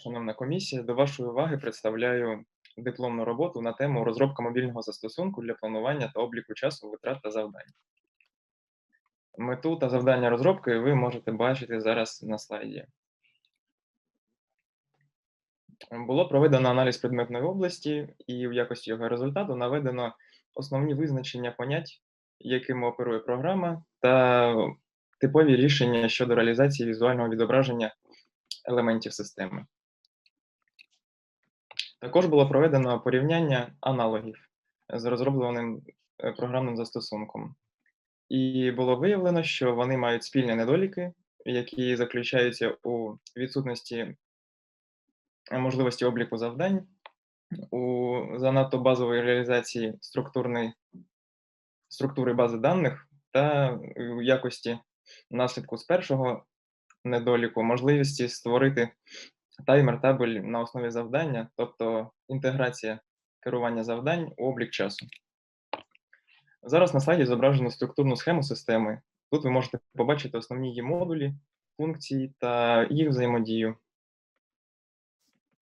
шановна комісія, до вашої уваги представляю дипломну роботу на тему розробка мобільного застосунку для планування та обліку часу, витрат та завдань. Мету та завдання розробки ви можете бачити зараз на слайді. Було проведено аналіз предметної області, і в якості його результату наведено основні визначення понять, якими оперує програма, та типові рішення щодо реалізації візуального відображення елементів системи. Також було проведено порівняння аналогів з розробленим е, програмним застосунком. І було виявлено, що вони мають спільні недоліки, які заключаються у відсутності можливості обліку завдань, у занадто базової реалізації структурної, структури бази даних та у якості наслідку з першого недоліку можливості створити таймер-табель на основі завдання, тобто інтеграція керування завдань у облік часу. Зараз на слайді зображено структурну схему системи. Тут ви можете побачити основні її модулі, функції та їх взаємодію.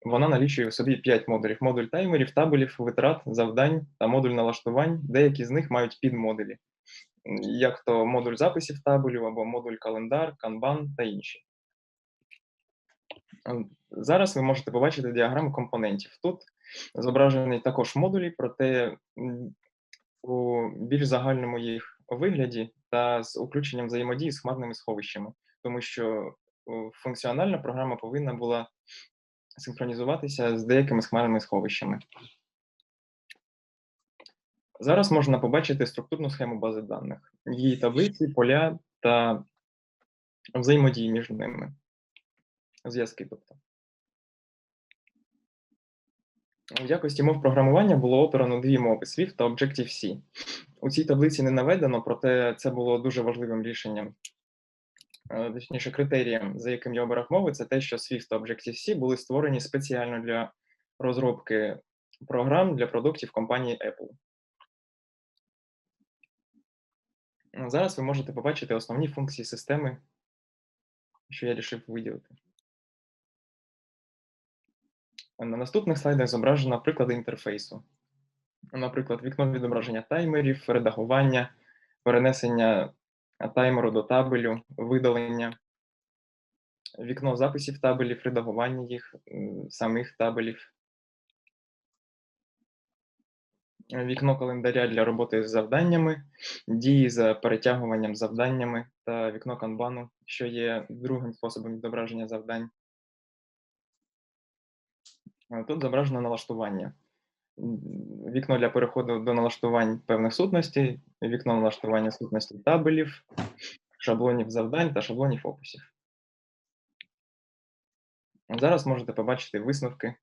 Вона налічує в собі 5 модулів: модуль таймерів, табелів, витрат, завдань та модуль налаштувань. Деякі з них мають підмодулі, як то модуль записів табелю або модуль календар, канбан та інші. Зараз ви можете побачити діаграму компонентів. Тут зображені також модулі, проте у більш загальному їх вигляді та з включенням взаємодії з хмарними сховищами, тому що функціональна програма повинна була синхронізуватися з деякими хмарними сховищами. Зараз можна побачити структурну схему бази даних, її таблиці, поля та взаємодії між ними. Зв'язки, тобто. У якості мов програмування було обрано дві мови Swift та Objective-C. У цій таблиці не наведено, проте це було дуже важливим рішенням. Е, точніше, критерієм, за яким я обирав мови, це те, що Swift та Objective-C були створені спеціально для розробки програм для продуктів компанії Apple. Зараз ви можете побачити основні функції системи, що я вирішив виділити. На наступних слайдах зображено приклади інтерфейсу. Наприклад, вікно відображення таймерів, редагування, перенесення таймеру до табелю, видалення, вікно записів табелів, редагування їх, самих табелів, вікно календаря для роботи з завданнями, дії за перетягуванням завданнями та вікно канбану, що є другим способом відображення завдань. Тут зображено налаштування. Вікно для переходу до налаштувань певних сутностей, вікно налаштування сутностей табелів, шаблонів завдань та шаблонів описів. Зараз можете побачити висновки